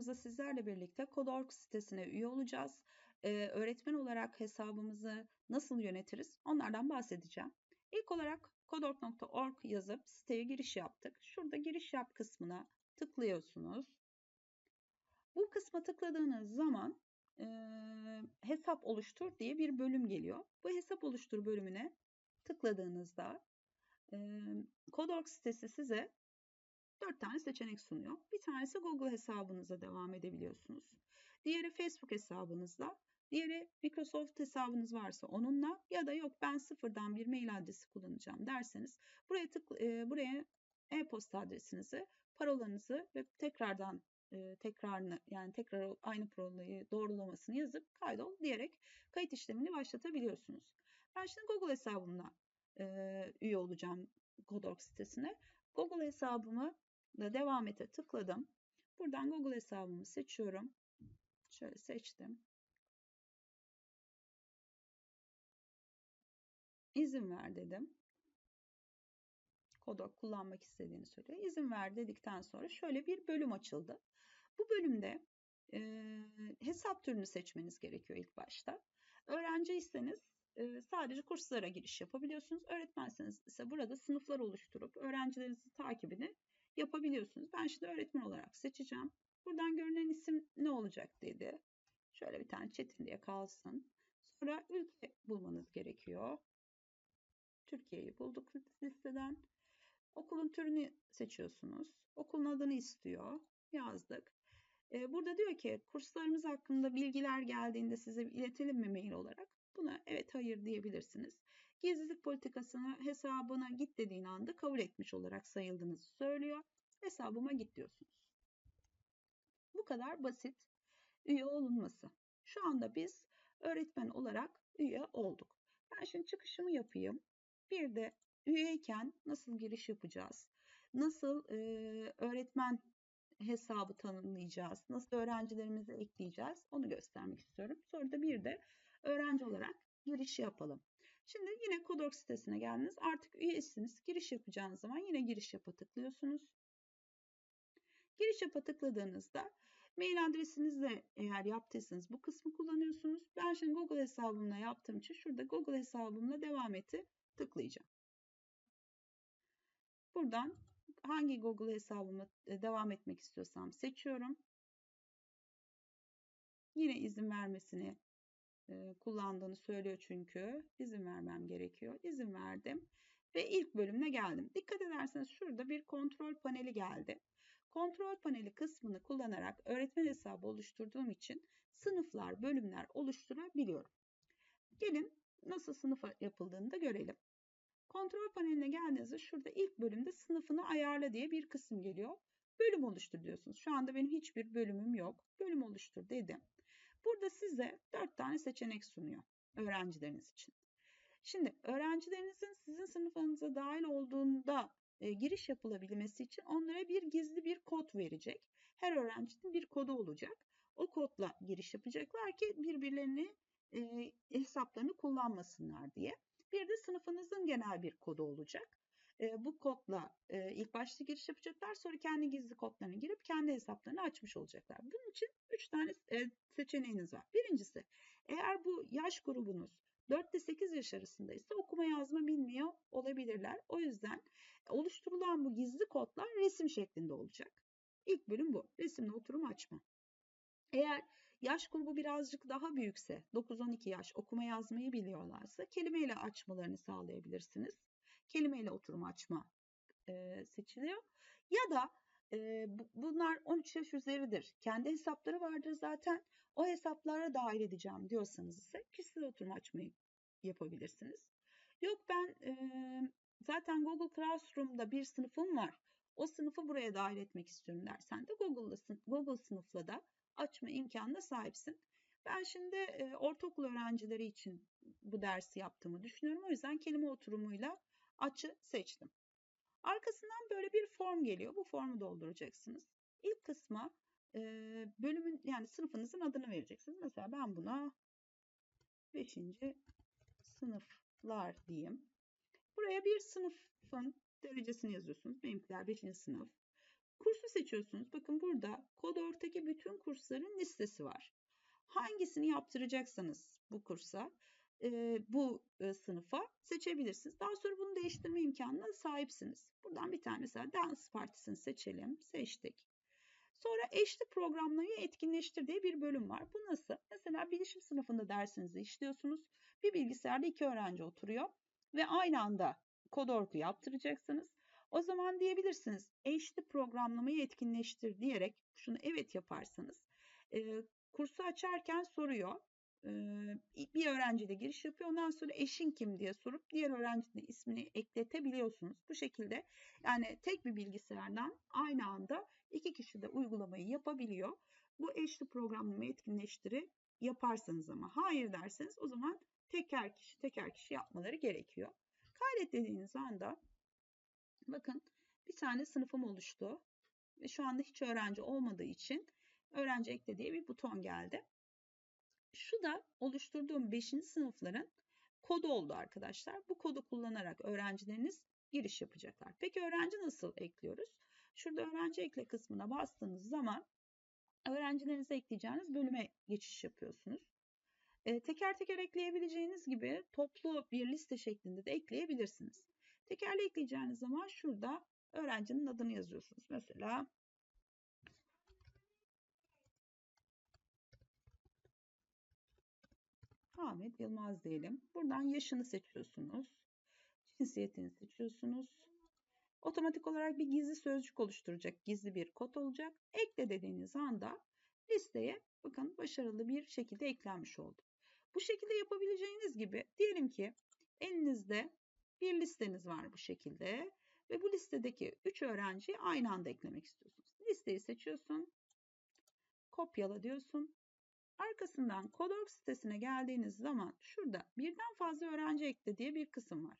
videolarımızda sizlerle birlikte Code.org sitesine üye olacağız. Ee, öğretmen olarak hesabımızı nasıl yönetiriz onlardan bahsedeceğim. İlk olarak code.org yazıp siteye giriş yaptık. Şurada giriş yap kısmına tıklıyorsunuz. Bu kısma tıkladığınız zaman e, hesap oluştur diye bir bölüm geliyor. Bu hesap oluştur bölümüne tıkladığınızda e, Code.org sitesi size dört tane seçenek sunuyor. Bir tanesi Google hesabınıza devam edebiliyorsunuz. Diğeri Facebook hesabınızla. Diğeri Microsoft hesabınız varsa onunla ya da yok ben sıfırdan bir mail adresi kullanacağım derseniz buraya tık e, buraya e-posta adresinizi, parolanızı ve tekrardan e, tekrarını yani tekrar aynı parolayı doğrulamasını yazıp kaydol diyerek kayıt işlemini başlatabiliyorsunuz. Ben şimdi Google hesabımla e, üye olacağım Code.org sitesine. Google hesabımı da devam ete tıkladım. Buradan Google hesabımı seçiyorum. Şöyle seçtim. İzin ver dedim. Kodok kullanmak istediğini söylüyor. İzin ver dedikten sonra şöyle bir bölüm açıldı. Bu bölümde e, hesap türünü seçmeniz gerekiyor ilk başta. Öğrenciyseniz e, sadece kurslara giriş yapabiliyorsunuz. Öğretmenseniz ise burada sınıflar oluşturup öğrencilerinizin takibini yapabiliyorsunuz. Ben şimdi öğretmen olarak seçeceğim. Buradan görünen isim ne olacak dedi. Şöyle bir tane Çetin diye kalsın. Sonra ülke bulmanız gerekiyor. Türkiye'yi bulduk listeden. Okulun türünü seçiyorsunuz. Okulun adını istiyor. Yazdık. Ee, burada diyor ki kurslarımız hakkında bilgiler geldiğinde size iletelim mi mail olarak? Buna evet hayır diyebilirsiniz. Gizlilik politikasını hesabına git dediğin anda kabul etmiş olarak sayıldığınızı söylüyor. Hesabıma git diyorsunuz. Bu kadar basit üye olunması. Şu anda biz öğretmen olarak üye olduk. Ben şimdi çıkışımı yapayım. Bir de üyeyken nasıl giriş yapacağız? Nasıl e, öğretmen hesabı tanımlayacağız? Nasıl öğrencilerimizi ekleyeceğiz? Onu göstermek istiyorum. Sonra da bir de öğrenci olarak giriş yapalım. Şimdi yine Kodork sitesine geldiniz. Artık üyesiniz. Giriş yapacağınız zaman yine giriş yapa tıklıyorsunuz. Giriş yapa tıkladığınızda mail adresinizle eğer yaptıysanız bu kısmı kullanıyorsunuz. Ben şimdi Google hesabımla yaptığım için şurada Google hesabımla devam eti tıklayacağım. Buradan hangi Google hesabıma e, devam etmek istiyorsam seçiyorum. Yine izin vermesini kullandığını söylüyor çünkü. izin vermem gerekiyor. İzin verdim ve ilk bölümüne geldim. Dikkat ederseniz şurada bir kontrol paneli geldi. Kontrol paneli kısmını kullanarak öğretmen hesabı oluşturduğum için sınıflar, bölümler oluşturabiliyorum. Gelin nasıl sınıf yapıldığını da görelim. Kontrol paneline geldiğinizde şurada ilk bölümde sınıfını ayarla diye bir kısım geliyor. Bölüm oluştur diyorsunuz. Şu anda benim hiçbir bölümüm yok. Bölüm oluştur dedim. Burada size 4 tane seçenek sunuyor öğrencileriniz için. Şimdi öğrencilerinizin sizin sınıfınıza dahil olduğunda e, giriş yapılabilmesi için onlara bir gizli bir kod verecek. Her öğrencinin bir kodu olacak. O kodla giriş yapacaklar ki birbirlerini e, hesaplarını kullanmasınlar diye. Bir de sınıfınızın genel bir kodu olacak. Bu kodla ilk başta giriş yapacaklar. Sonra kendi gizli kodlarını girip kendi hesaplarını açmış olacaklar. Bunun için 3 tane e, seçeneğiniz var. Birincisi eğer bu yaş grubunuz 4 ile 8 yaş arasında ise okuma yazma bilmiyor olabilirler. O yüzden oluşturulan bu gizli kodlar resim şeklinde olacak. İlk bölüm bu. Resimle oturum açma. Eğer yaş grubu birazcık daha büyükse, 9-12 yaş okuma yazmayı biliyorlarsa kelimeyle açmalarını sağlayabilirsiniz. Kelimeyle oturum açma e, seçiliyor. Ya da e, bunlar 13 yaş üzeridir. Kendi hesapları vardır zaten. O hesaplara dahil edeceğim diyorsanız ise kişisel oturum açmayı yapabilirsiniz. Yok ben e, zaten Google Classroom'da bir sınıfım var. O sınıfı buraya dahil etmek istiyorum dersen de Google'da, Google sınıfla da açma imkanına sahipsin. Ben şimdi e, ortaokul öğrencileri için bu dersi yaptığımı düşünüyorum. O yüzden kelime oturumuyla açı seçtim. Arkasından böyle bir form geliyor. Bu formu dolduracaksınız. İlk kısma e, bölümün yani sınıfınızın adını vereceksiniz. Mesela ben buna 5. sınıflar diyeyim. Buraya bir sınıfın derecesini yazıyorsunuz. Benimkiler 5. sınıf. Kursu seçiyorsunuz. Bakın burada kod 4'teki bütün kursların listesi var. Hangisini yaptıracaksanız bu kursa, bu sınıfa seçebilirsiniz. Daha sonra bunu değiştirme imkanına sahipsiniz. Buradan bir tane mesela Dance Partisi'ni seçelim. Seçtik. Sonra eşli programlamayı etkinleştir diye bir bölüm var. Bu nasıl? Mesela bilişim sınıfında dersinizi işliyorsunuz. Bir bilgisayarda iki öğrenci oturuyor ve aynı anda kod orku yaptıracaksınız. O zaman diyebilirsiniz eşli programlamayı etkinleştir diyerek şunu evet yaparsanız e, kursu açarken soruyor. Bir öğrenci de giriş yapıyor. Ondan sonra eşin kim diye sorup diğer öğrencinin ismini ekletebiliyorsunuz. Bu şekilde yani tek bir bilgisayardan aynı anda iki kişi de uygulamayı yapabiliyor. Bu eşli programlama etkinleştiri yaparsanız ama hayır derseniz o zaman teker kişi teker kişi yapmaları gerekiyor. Kaydet dediğiniz anda bakın bir tane sınıfım oluştu ve şu anda hiç öğrenci olmadığı için öğrenci ekle diye bir buton geldi. Şu da oluşturduğum 5. sınıfların kodu oldu arkadaşlar. Bu kodu kullanarak öğrencileriniz giriş yapacaklar. Peki öğrenci nasıl ekliyoruz? Şurada öğrenci ekle kısmına bastığınız zaman öğrencilerinizi ekleyeceğiniz bölüme geçiş yapıyorsunuz. E, teker teker ekleyebileceğiniz gibi toplu bir liste şeklinde de ekleyebilirsiniz. Tekerli ekleyeceğiniz zaman şurada öğrencinin adını yazıyorsunuz. Mesela Ahmet Yılmaz diyelim. Buradan yaşını seçiyorsunuz. Cinsiyetini seçiyorsunuz. Otomatik olarak bir gizli sözcük oluşturacak. Gizli bir kod olacak. Ekle dediğiniz anda listeye bakın başarılı bir şekilde eklenmiş oldu. Bu şekilde yapabileceğiniz gibi diyelim ki elinizde bir listeniz var bu şekilde ve bu listedeki 3 öğrenciyi aynı anda eklemek istiyorsunuz. Listeyi seçiyorsun, kopyala diyorsun. Arkasından Kodorg sitesine geldiğiniz zaman şurada birden fazla öğrenci ekle diye bir kısım var.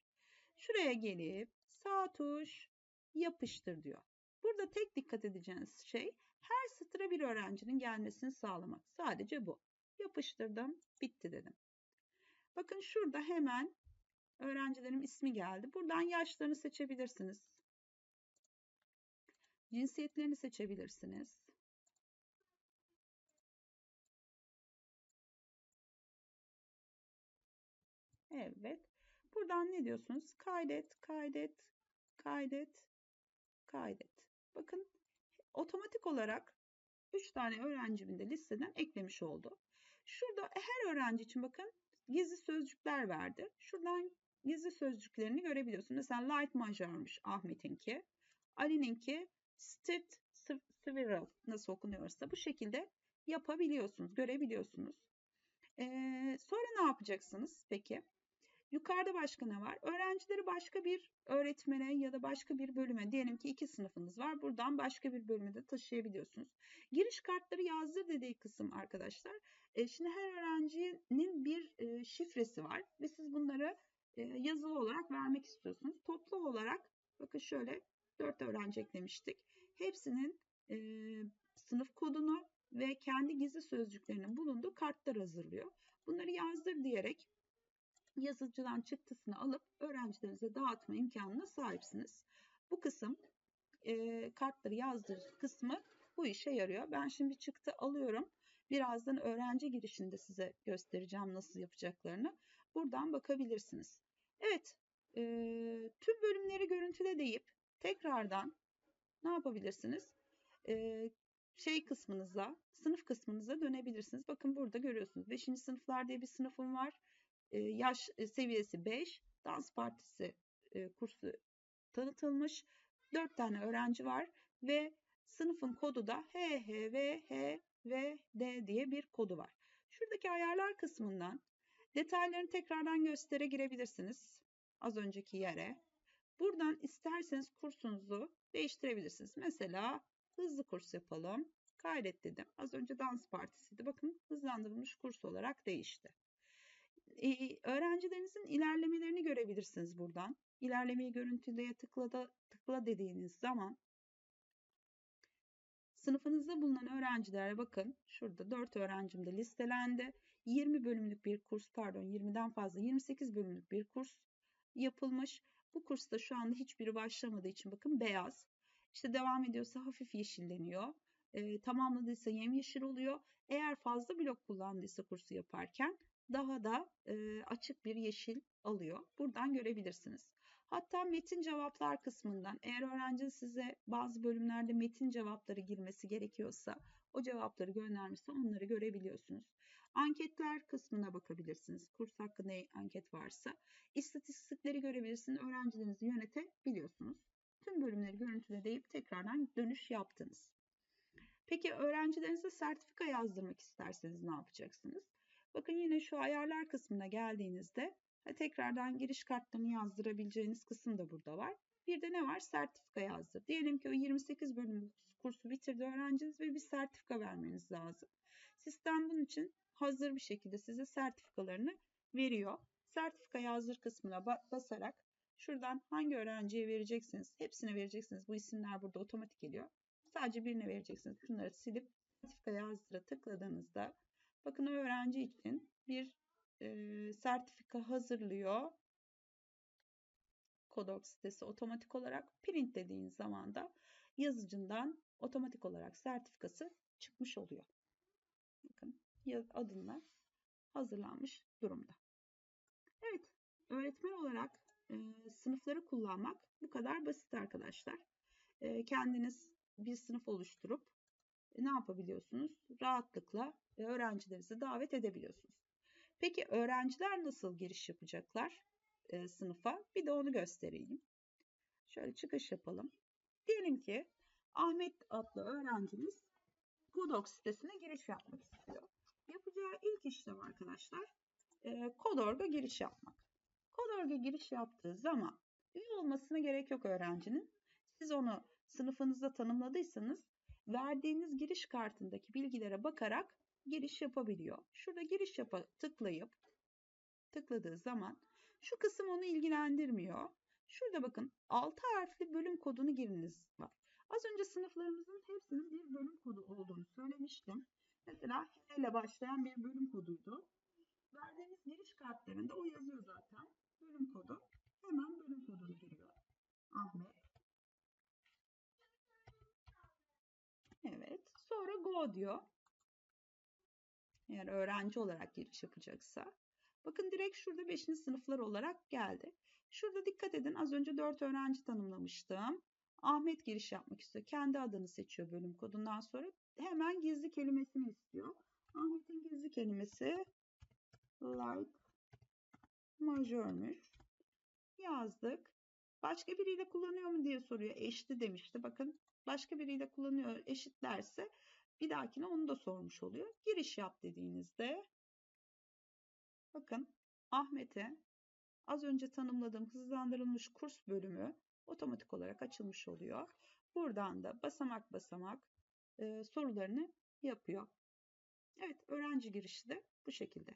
Şuraya gelip sağ tuş yapıştır diyor. Burada tek dikkat edeceğiniz şey her sıra bir öğrencinin gelmesini sağlamak. Sadece bu. Yapıştırdım, bitti dedim. Bakın şurada hemen öğrencilerim ismi geldi. Buradan yaşlarını seçebilirsiniz. Cinsiyetlerini seçebilirsiniz. Evet. Buradan ne diyorsunuz? Kaydet, kaydet, kaydet, kaydet. Bakın otomatik olarak 3 tane öğrencimin de listeden eklemiş oldu. Şurada her öğrenci için bakın gizli sözcükler verdi. Şuradan gizli sözcüklerini görebiliyorsun. Mesela light major'muş Ahmet'inki. Ali'ninki strict several nasıl okunuyorsa bu şekilde yapabiliyorsunuz, görebiliyorsunuz. Ee, sonra ne yapacaksınız peki? Yukarıda başka ne var? Öğrencileri başka bir öğretmene ya da başka bir bölüme, diyelim ki iki sınıfınız var. Buradan başka bir bölüme de taşıyabiliyorsunuz. Giriş kartları yazdır dediği kısım arkadaşlar. E, şimdi her öğrencinin bir e, şifresi var ve siz bunları e, yazılı olarak vermek istiyorsunuz. Toplu olarak bakın şöyle 4 öğrenci eklemiştik. Hepsinin e, sınıf kodunu ve kendi gizli sözcüklerinin bulunduğu kartlar hazırlıyor. Bunları yazdır diyerek yazıcıdan çıktısını alıp öğrencilerinize dağıtma imkanına sahipsiniz. Bu kısım e, kartları yazdır kısmı bu işe yarıyor. Ben şimdi çıktı alıyorum. Birazdan öğrenci girişinde size göstereceğim nasıl yapacaklarını. Buradan bakabilirsiniz. Evet, e, tüm bölümleri görüntüle deyip tekrardan ne yapabilirsiniz? E, şey kısmınıza, sınıf kısmınıza dönebilirsiniz. Bakın burada görüyorsunuz. 5. sınıflar diye bir sınıfım var yaş seviyesi 5 dans partisi kursu tanıtılmış. 4 tane öğrenci var ve sınıfın kodu da H, H, V, H, V, D diye bir kodu var. Şuradaki ayarlar kısmından detaylarını tekrardan göstere girebilirsiniz. Az önceki yere. Buradan isterseniz kursunuzu değiştirebilirsiniz. Mesela hızlı kurs yapalım. Kaydet dedim. Az önce dans partisiydi. Bakın hızlandırılmış kurs olarak değişti öğrencilerinizin ilerlemelerini görebilirsiniz buradan. İlerlemeyi görüntüleye tıkla, da, tıkla dediğiniz zaman sınıfınızda bulunan öğrencilere bakın. Şurada 4 öğrencim de listelendi. 20 bölümlük bir kurs pardon 20'den fazla 28 bölümlük bir kurs yapılmış. Bu kursta şu anda hiçbiri başlamadığı için bakın beyaz. İşte devam ediyorsa hafif yeşilleniyor. E, tamamladıysa yemyeşil oluyor. Eğer fazla blok kullandıysa kursu yaparken daha da e, açık bir yeşil alıyor. Buradan görebilirsiniz. Hatta metin cevaplar kısmından eğer öğrenci size bazı bölümlerde metin cevapları girmesi gerekiyorsa o cevapları göndermişse onları görebiliyorsunuz. Anketler kısmına bakabilirsiniz. Kurs hakkında anket varsa. İstatistikleri görebilirsiniz. Öğrencilerinizi yönetebiliyorsunuz. Tüm bölümleri görüntüleyip tekrardan dönüş yaptınız. Peki öğrencilerinize sertifika yazdırmak isterseniz ne yapacaksınız? Bakın yine şu ayarlar kısmına geldiğinizde tekrardan giriş kartlarını yazdırabileceğiniz kısım da burada var. Bir de ne var? Sertifika yazdır. Diyelim ki o 28 bölüm kursu bitirdi öğrenciniz ve bir sertifika vermeniz lazım. Sistem bunun için hazır bir şekilde size sertifikalarını veriyor. Sertifika yazdır kısmına basarak şuradan hangi öğrenciye vereceksiniz? Hepsine vereceksiniz. Bu isimler burada otomatik geliyor. Sadece birine vereceksiniz. Şunları silip sertifika yazdıra tıkladığınızda bakın öğrenci için bir e, sertifika hazırlıyor. Kodok sitesi otomatik olarak print dediğiniz zaman da yazıcından otomatik olarak sertifikası çıkmış oluyor. Bakın adınla hazırlanmış durumda. Evet, öğretmen olarak e, sınıfları kullanmak bu kadar basit arkadaşlar. E, kendiniz bir sınıf oluşturup ne yapabiliyorsunuz? Rahatlıkla e, öğrencilerinizi davet edebiliyorsunuz. Peki öğrenciler nasıl giriş yapacaklar e, sınıfa? Bir de onu göstereyim. Şöyle çıkış yapalım. Diyelim ki Ahmet adlı öğrencimiz Kodok sitesine giriş yapmak istiyor. Yapacağı ilk işlem arkadaşlar e, Kodorg'a giriş yapmak. Kodorg'a giriş yaptığı zaman üye olmasına gerek yok öğrencinin. Siz onu sınıfınızda tanımladıysanız verdiğiniz giriş kartındaki bilgilere bakarak giriş yapabiliyor. Şurada giriş yapa tıklayıp tıkladığı zaman şu kısım onu ilgilendirmiyor. Şurada bakın 6 harfli bölüm kodunu giriniz var. Az önce sınıflarımızın hepsinin bir bölüm kodu olduğunu söylemiştim. Mesela H ile başlayan bir bölüm koduydu. Verdiğimiz giriş kartlarında o yazıyor zaten. Bölüm kodu. Hemen bölüm kodunu giriyor. Ahmet. Evet. Sonra go diyor. Eğer öğrenci olarak giriş yapacaksa. Bakın direkt şurada 5. sınıflar olarak geldi. Şurada dikkat edin az önce 4 öğrenci tanımlamıştım. Ahmet giriş yapmak istiyor. Kendi adını seçiyor bölüm kodundan sonra. Hemen gizli kelimesini istiyor. Ahmet'in gizli kelimesi like majörmüş. Yazdık. Başka biriyle kullanıyor mu diye soruyor. Eşli demişti. Bakın başka biriyle kullanıyor eşitlerse bir dahakine onu da sormuş oluyor. Giriş yap dediğinizde bakın Ahmet'e az önce tanımladığım hızlandırılmış kurs bölümü otomatik olarak açılmış oluyor. Buradan da basamak basamak e, sorularını yapıyor. Evet öğrenci girişi de bu şekilde.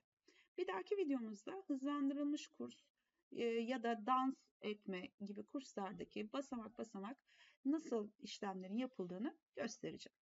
Bir dahaki videomuzda hızlandırılmış kurs e, ya da dans etme gibi kurslardaki basamak basamak nasıl işlemlerin yapıldığını göstereceğim.